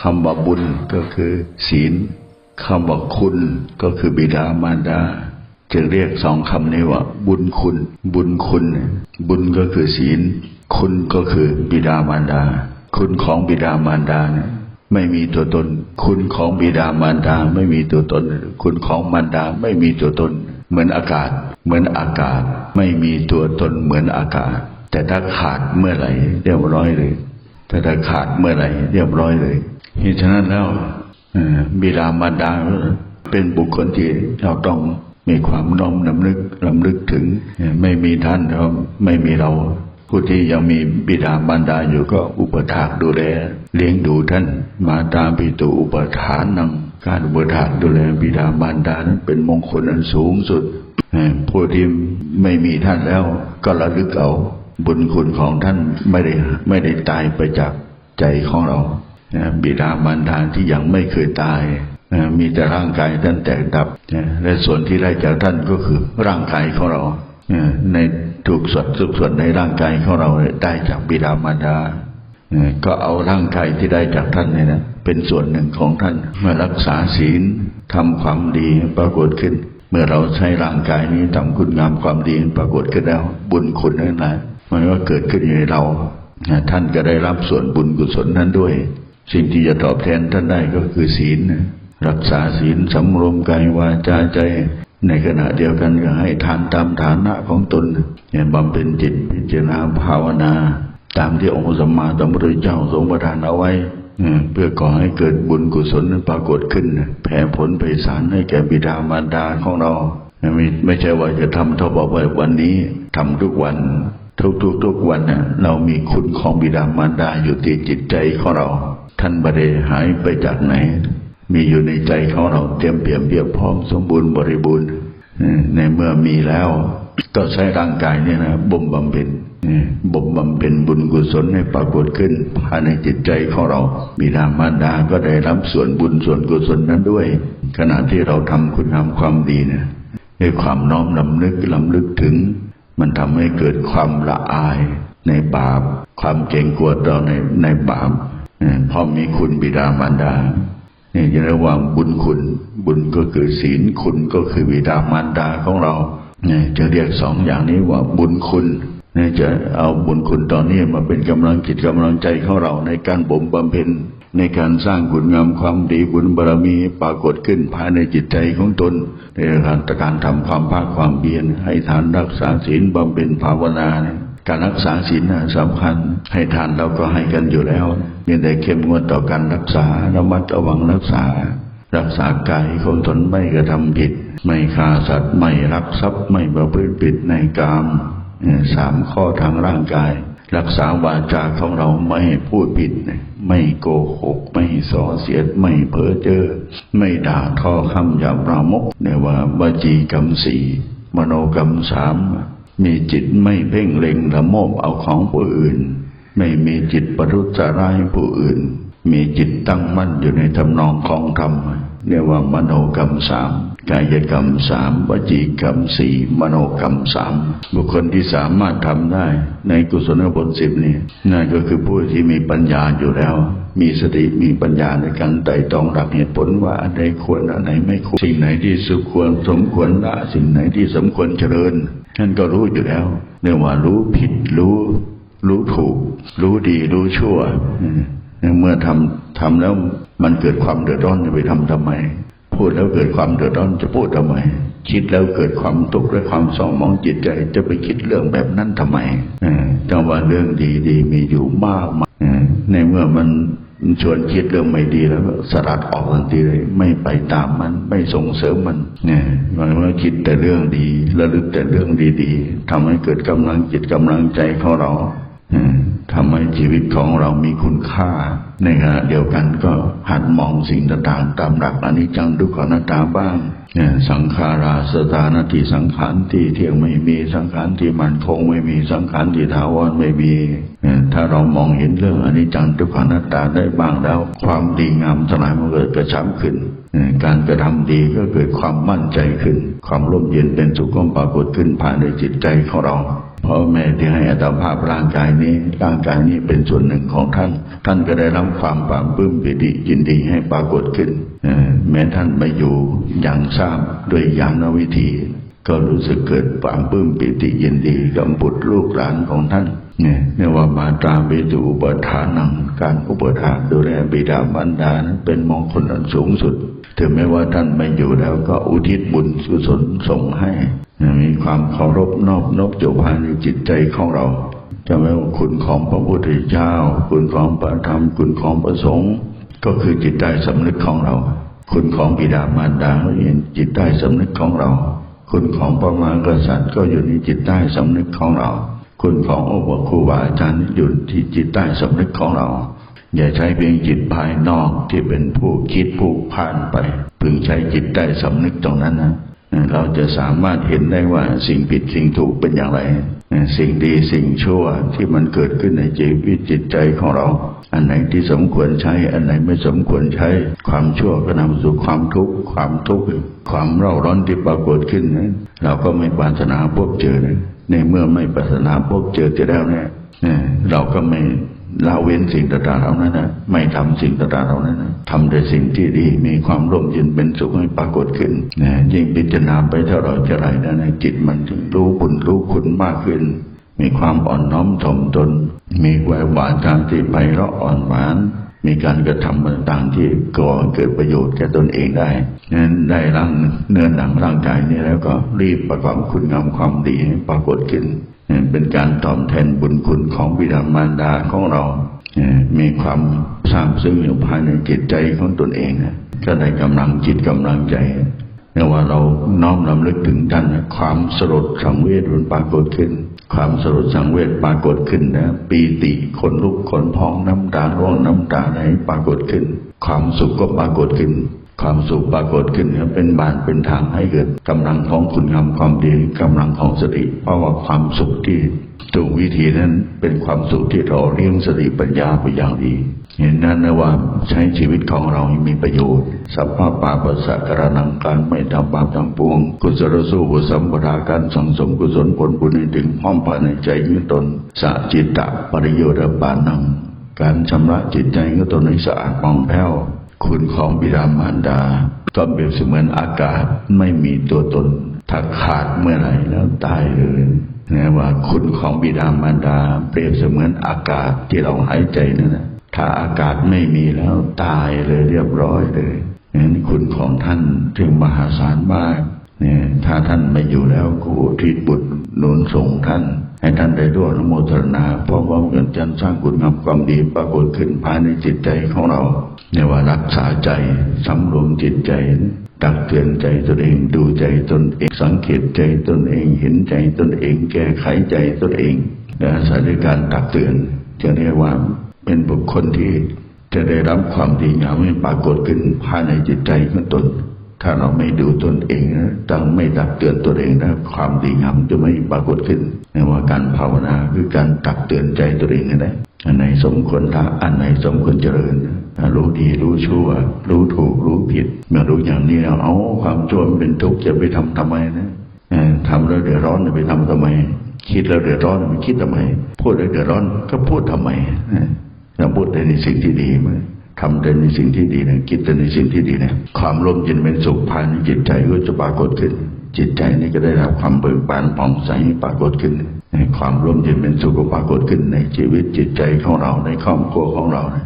คำว่าบุญก็คือศีลคำว่าคุณก็คือบิดามารดาจึงเรียกสองคำนี้ว่า บุญคุณ บุญคุณ บุญก็คือศีล คุณก็คือบิดามารดา คุณของบิดามารดาเนี่ยไม่มีตัวตน คุณของบิดามารดาไม่มีตัวตน คุณของมารดาไม่มีตัวตน เหมือนอากาศ เหมือนอากาศ ไม่มีตัวตนเหมือนอากาศ แต่ถ้าขาดเมื่อไหร่เรียบร้อยเลยถ้าถ้าขาดเมื่อไหร่เรียบร้อยเลย เหตุฉะนั้นแล้วบิดามารดาเป็นบุคคลที่เราต้องมีความน้อมนำลึกลำลึกถึง ไม่มีท่านเราไม่มีเรา ผู้ที่ยังมีบิดามารดาอยู่ก็อุปถากดูแลเลี้ยงดูท่านมาตามปิตุอุปทานังการอุปถากดูแลบิดามารดานั้นเป็นมงคลอันสูงสุดผู้ที่ไม่มีท่านแล้ว ก็ระลึกเอาบุญคุณของท่านไม่ได้ไม่ได้ตายไปจากใจของเรา บิดามารดาที่ยังไม่เคยตายมีแต่ร่างกายท่านแตกดับและส่วนที่ได้จากท่านก็คือร่างกายของเราในทุกส่วนทุกส่วนในร่างกายของเราได้จากบิดามารดาก็เอาร่างกายที่ได้จากท่านเนี่ยนะเป็นส่วนหนึ่งของท่านเมื่อรักษาศีลทำความดีปรากฏขึ้น เมื่อเราใช้ร่างกายนี้ทำคุณงามความดีปรากฏขึ้นแล้ว บุญคุณนั่นแหละมันก็เกิดขึ้นอยู่ในเราท่านก็ได้รับส่วนบุญกุศลนั้นด้วย สิ่งที่จะตอบแทนท่านได้ก็คือศีลรักษาศีลสำรวมกายวาจาใจ ในขณะเดียวกันก็ให้ทานตามฐานะของตนบำเพ็ญจิตพิจารณาภาวนา ตามที่องค์สมมาสัมพุทธเจ้าทรงประทานเอาไว้เพื่อก่อให้เกิดบุญกุศลปรากฏขึ้น แผ่ผลไปสารให้แก่บิดามารดาของเราไม่ไม่ใช่ว่าจะทำเท่าบอกว่าวันนี้ทำทุกวัน ทุกทุกทุกวันเรามีคุณของบิดามารดาอยู่ที่จิตใจของเรา ท่านบไดหายไปจากไหน มีอยู่ในใจของเราเตรียมเปี่ยมเพียบพร้อมสมบูรณ์บริบูรณ์ในเมื่อมีแล้ว ก็ใช้ร่างกายเนี่ยนะบ่มบำเพ็ญบ่มบำเพ็ญบุญกุศลให้ปรากฏขึ้นภายในจิตใจของเรา บิดามารดาก็ได้รับส่วนบุญส่วนกุศลนั้นด้วย ขณะที่เราทำคุณงามความดีเนี่ยด้วยความน้อมลำลึกลำลึกถึง มันทำให้เกิดความละอายในบาป ความเกรงกลัวต่อในในบาป เอ่อมีคุณบิดามารดาเนี่จะระหว่างบุญคุณ บุญก็คือศีลคุณก็คือบิดามารดาของเราเนี่ยจะเรียกสองอย่างนี้ว่าบุญคุณเนี่ยจะเอาบุญคุณตอนนี้มาเป็นกำลังจิตกำลังใจของเราในการบ่มบำเพ็ญในการสร้างคุณงามความดีบุญบารมีปรากฏขึ้นภายในจิตใจของตน ในการการทำความภาคความเพียรให้ทานรักษาศีลบำเพ็ญภาวนาเนี่ย การรักษาศีลนะสำคัญให้ทานเราก็ให้กันอยู่แล้วเพียงแต่เข้มงวดต่อการรักษาระมัดระวังรักษา รักษากายของตนไม่กระทำผิด ไม่ฆ่าสัตว์ไม่รักทรัพย์ไม่ประพฤติผิดในกามเนี่ยสามข้อทางร่างกาย รักษาวาจาของเราไม่พูดผิด ไม่โกหก ไม่ส่อเสียด ไม่เพ้อเจ้อไม่ด่าทอคำหยาบปรามกเนี่ยว่าวจีกรรมสี่มโนกรรมสาม มีจิตไม่เพ่งเล็งละโมบเอาของผู้อื่น ไม่มีจิตประทุษร้ายผู้อื่น มีจิตตั้งมั่นอยู่ในทำนองของธรรม เรียกว่ามโนกรรมสามกายกรรมสามวจีกรรมสี่มโนกรรมสามบุคคลที่สามารถทำได้ ในกุศลผลสิบนี้นั่นก็คือผู้ที่มีปัญญาอยู่แล้ว มีสติมีปัญญาในการไต่ตรองหลักเหตุผลว่าอันใดควรอันไหนไม่ควรสิ่งไหนที่สุควรสมควรละสิ่งไหนที่สมควรเจริญท่านก็รู้อยู่แล้วเรียกว่ารู้ผิดรู้ รู้ถูก รู้ดีรู้ชั่วเมื่อทำ ทำแล้วมันเกิดความเดือดร้อนจะไปทำทำไม พูดแล้วเกิดความเดือดร้อนจะพูดทำไม คิดแล้วเกิดความตกและความเศร้าหมองจิตใจ จะไปคิดเรื่องแบบนั้นทำไมเออจังว่าเรื่องดีๆมีอยู่มากมายในเมื่อมันชวนคิดเรื่องไม่ดีแล้วก็สลัดออกทันทีเลยไม่ไปตามมันไม่ส่งเสริมมันเนี่ยมันเมื่อคิดแต่เรื่องดีระลึกแต่เรื่องดีๆทำให้เกิดกำลังจิตกำลังใจของเรา ทำให้ชีวิตของเรามีคุณค่าในขณะเดียวกันก็หัดมองสิ่งต่างๆตามหลักอนิจจังทุกขังนัตาบ้างสังขาราสถานที่สังขารที่เที่ยงไม่มีสังขารที่มันคงไม่มีสังขารที่ถาวรไม่มีถ้าเรามองเห็นเรื่องอนิจจังทุกขังนัตาได้บ้างแล้ว ความดีงามทลายมันเกิดกระชับขึ้นการกระทำดีก็เกิดความมั่นใจขึ้น ความร่มเย็นเป็นสุขก็ปรากฏขึ้นภายในจิตใจของเรา พ่อแม่ที่ให้อัตภาพร่างกายนี้ ร่างกายนี้เป็นส่วนหนึ่งของท่าน ท่านก็ได้รับความปรามปลื้มปิติยินดีให้ปรากฏขึ้นแม้ท่านไม่อยู่อย่างทราบด้วยยานวิธี ก็รู้สึกเกิดความปลื้มปิติยินดีกับบุตรลูกหลานของท่านเนี่ยเรียกว่ามาตราบิดูอุปทานังการอุปถากดูแลบิดามารดานั้นเป็นมงคลอันสูงสุด ถึงแม้ว่าท่านไม่อยู่แล้วก็อุทิศบุญกุศลส่งให้มีความเคารพนอบนบอยู่ภายในจิตใจของเราจะไม่ว่าคุณของพระพุทธเจ้า คุณของพระธรรม คุณของพระสงฆ์ก็คือจิตใต้สำนึกของเรา คุณของบิดามารดาก็อยู่ในจิตใต้สำนึกของเรา คุณของประมหากษัตริย์ก็อยู่ในจิตใต้สำนึกของเรา คุณขององค์ครูบาอาจารย์อยู่ที่จิตใต้สำนึกของเรา อย่าใช้เพียงจิตภายนอกที่เป็นผู้คิดผู้ผ่านไป พึงใช้จิตใต้สำนึกตรงนั้นนะ เราจะสามารถเห็นได้ว่าสิ่งผิดสิ่งถูกเป็นอย่างไร สิ่งดีสิ่งชั่วที่มันเกิดขึ้นในชีวิตจิตใจของเรา อันไหนที่สมควรใช้ อันไหนไม่สมควรใช้ ความชั่วก็นำสู่ความทุกข์ความทุกข์ความเร่าร้อนที่ปรากฏขึ้นนั้นเราก็ไม่ปรารถนาพบเจอนะในเมื่อไม่ปรารถนาพบเจอจะแล้วเนี่ยเราก็ไม่ ละเว้นสิ่งต่างๆเหล่านั้นนะไม่ทำสิ่งต่างๆเหล่านั้นนะทำแต่สิ่งที่ดีมีความร่มเย็นเป็นสุขให้ปรากฏขึ้นนะยิ่งพิจารณาไปเท่าไรเท่าไรนะนะจิตมันถึงรู้บุญรู้คุณมากขึ้น มีความอ่อนน้อมถ่อมตน มีแวววาจาที่ไพเราะอ่อนหวานมีการกระทำต่างๆที่ก่อเกิดประโยชน์แก่ตนเองได้นั้นได้ร่างเนื้อหนังร่างกายนี้แล้วก็รีบประกอบคุณงามความดีให้ปรากฏขึ้น เป็นการตอบแทนบุญคุณของบิดามารดาของเรา มีความซาบซึ้งอยู่ภายในจิตใจของตนเองก็ได้กำลังจิตกำลังใจ เนื่อว่าเราน้อมรำลึกถึงท่านความสลดสังเวชมันปรากฏขึ้น ความสลดสังเวชปรากฏขึ้นนะปีติขนลุกขนพองน้ำตาร่วงน้ำตาไหลปรากฏขึ้น ความสุขก็ปรากฏขึ้น ความสุขปรากฏขึ้นเป็นบานเป็นทางให้เกิดกำลังของคุณงามความดีกำลังของสติเพราะว่าความสุขที่ ถูกวิธีนั้นเป็นความสุขที่เราเลี้ยงสติปัญญาไปอย่างดี เห็นนั้นนะว่าใช้ชีวิตของเรามีประโยชน์ สัพพะปาปัสสะกระนังการไม่ทำบาปทำปวง กุศลสู้กุสัมปทาการสังสมกุศลผลบุญให้ถึงห้อมภายในใจของตนสะจิตตะปริโยชน์ปานัง การชำระจิตใจของตนให้สะอาดมองแผ้วคุณของบิดามารดาก็เปรียบเสมือนอากาศไม่มีตัวตน เมื่อไหร่แล้วตายเลยนะว่าคุณของบิดามารดา เปรียบเสมือนอากาศที่เราหายใจนั่นนะถ้าอากาศไม่มีแล้วตายเลยเรียบร้อยเลยนั้นคุณของท่านถึงมหาศาลมากเนี่ยถ้าท่านไม่อยู่แล้วกูทิศบุตรหนุนส่งท่าน ให้ท่านได้ร่วมอนุโมทนาพร้อมๆกันจันสร้างคุณงามความดีปรากฏขึ้นภายในจิตใจของเรา ในว่ารักษาใจสำรวมจิตใจ ตักเตือนใจตนเองดูใจตนเอง สังเกตใจตนเองเห็นใจตนเอง แก้ไขใจตนเองและอาศัยด้วยการตักเตือนจะเรียกว่าเป็นบุคคลที่จะได้รับความดีงามให้ปรากฏขึ้นภายในจิตใจของตน ถ้าเราไม่ดูตนเองนะตั้งไม่ตักเตือนตนเองนะความดีงามจะไม่ปรากฏขึ้นในว่าการภาวนาคือการตักเตือนใจตัวเองนะอันไหนสมควรละอันไหนสมควรเจริญรู้ดีรู้ชั่ว รู้ถูกรู้ผิด เมื่อรู้อย่างนี้แล้วเอาความชั่วเป็นทุกข์จะไปทำทำไมนะทำแล้วเดือดร้อนจะไปทำทำไม คิดแล้วเดือดร้อนมันคิดทำไม พูดแล้วเดือดร้อนก็พูดทำไมนะเราพูดในสิ่งที่ดีมั้ย ทำแต่ในสิ่งที่ดีนะคิดแต่ในสิ่งที่ดีนะความร่มเย็นเป็นสุขภายในจิตใจก็จะปรากฏขึ้น จิตใจนี่ก็ได้รับความเบิกบานผ่องใสปรากฏขึ้นความร่มเย็นเป็นสุขก็ปรากฏขึ้นในชีวิตจิตใจของเราในครอบครัวของเรานะ